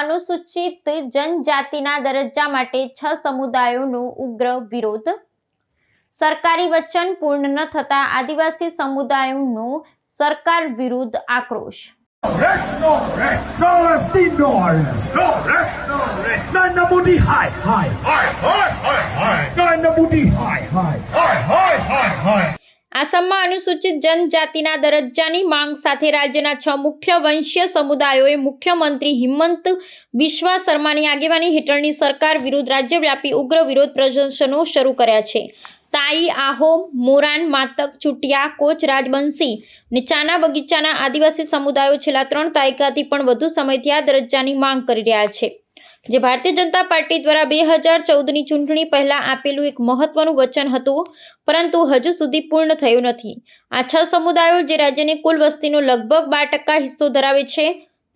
અનુસૂચિત જનજાતિના દરજ્જા માટે છ સમુદાયોનો ઉગ્ર વિરોધ. સરકારી વચન પૂર્ણ ન થતા આદિવાસી સમુદાયોનો સરકાર વિરુદ્ધ આક્રોશ. નરેન્દ્ર મોદી હાય હાય rest. In હાય no આસામમાં અનુસૂચિત જનજાતિના દરજ્જાની માંગ સાથે રાજ્યના છ મુખ્ય વંશીય સમુદાયોએ મુખ્યમંત્રી હિમંત બિશ્વા શર્માની આગેવાની હેઠળની સરકાર વિરુદ્ધ રાજ્યવ્યાપી ઉગ્ર વિરોધ પ્રદર્શનો શરૂ કર્યા છે. તાઈ, આહોમ, મોરાન, માતક, ચુટિયા, કોચ રાજબંશી ને ચાના બગીચાના આદિવાસી સમુદાયો છેલ્લા ત્રણ દાયકાથી પણ વધુ સમયથી આ દરજ્જાની માંગ કરી રહ્યા છે. જે ભારતીય જનતા પાર્ટી દ્વારા બે હજાર ચૌદની ચૂંટણી પહેલાં આપેલું એક મહત્વનું વચન હતું, પરંતુ હજુ સુધી પૂર્ણ થયું નથી. આ છ સમુદાયો જે રાજ્યની કુલ વસ્તીનો લગભગ બાર ટકા હિસ્સો ધરાવે છે,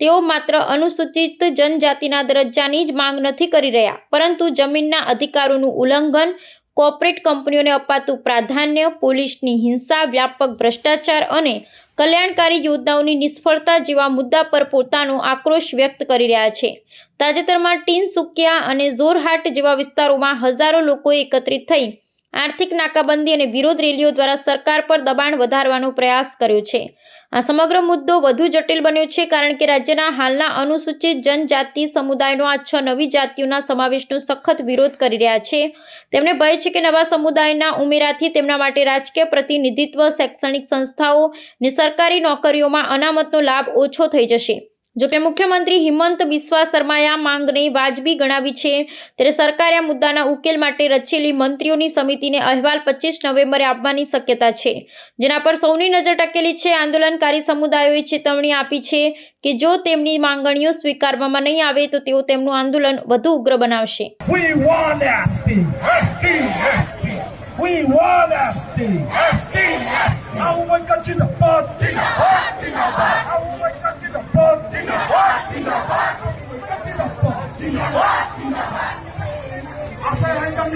તેઓ માત્ર અનુસૂચિત જનજાતિના દરજ્જાની જ માંગ નથી કરી રહ્યા, પરંતુ જમીનના અધિકારોનું ઉલ્લંઘન, કોર્પોરેટ કંપનીઓને અપાતું પ્રાધાન્ય, પોલીસની હિંસા, વ્યાપક ભ્રષ્ટાચાર અને કલ્યાણકારી યોજનાઓની નિષ્ફળતા જેવા મુદ્દા પર પોતાનો આક્રોશ વ્યક્ત કરી રહ્યા છે. તાજેતરમાં ટીન સુકિયા અને જોરહાટ જેવા વિસ્તારોમાં હજારો લોકો એકત્રિત થઈ આર્થિક નાકાબંધી અને વિરોધ રેલીઓ દ્વારા સરકાર પર દબાણ વધારવાનો પ્રયાસ કર્યો છે. આ સમગ્ર મુદ્દો વધુ જટિલ બન્યો છે કારણ કે રાજ્યના હાલના અનુસૂચિત જનજાતિ સમુદાયનો આ છ નવી જાતિઓના સમાવેશનો સખત વિરોધ કરી રહ્યા છે. તેમને ભય છે કે નવા સમુદાયના ઉમેરાથી તેમના માટે રાજકીય પ્રતિનિધિત્વ, શૈક્ષણિક સંસ્થાઓ ને સરકારી નોકરીઓમાં અનામતનો લાભ ઓછો થઈ જશે. જોકે મુખ્યમંત્રી હિમંત બિસ્વા શર્માએ આ માંગને વાજબી ગણાવી છે. ત્યારે સરકારે આ મુદ્દાના ઉકેલ માટે રચેલી મંત્રીઓની સમિતિને અહેવાલ પચીસ નવેમ્બરે આપવાની શક્યતા છે. જેના પર સૌની નજર ટકેલી છે. આંદોલનકારી સમુદાયોએ ચેતવણી આપી છે કે જો તેમની માંગણીઓ સ્વીકારવામાં નહીં આવે તો તેઓ તેમનું આંદોલન વધુ ઉગ્ર બનાવશે. We want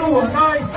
Đủ.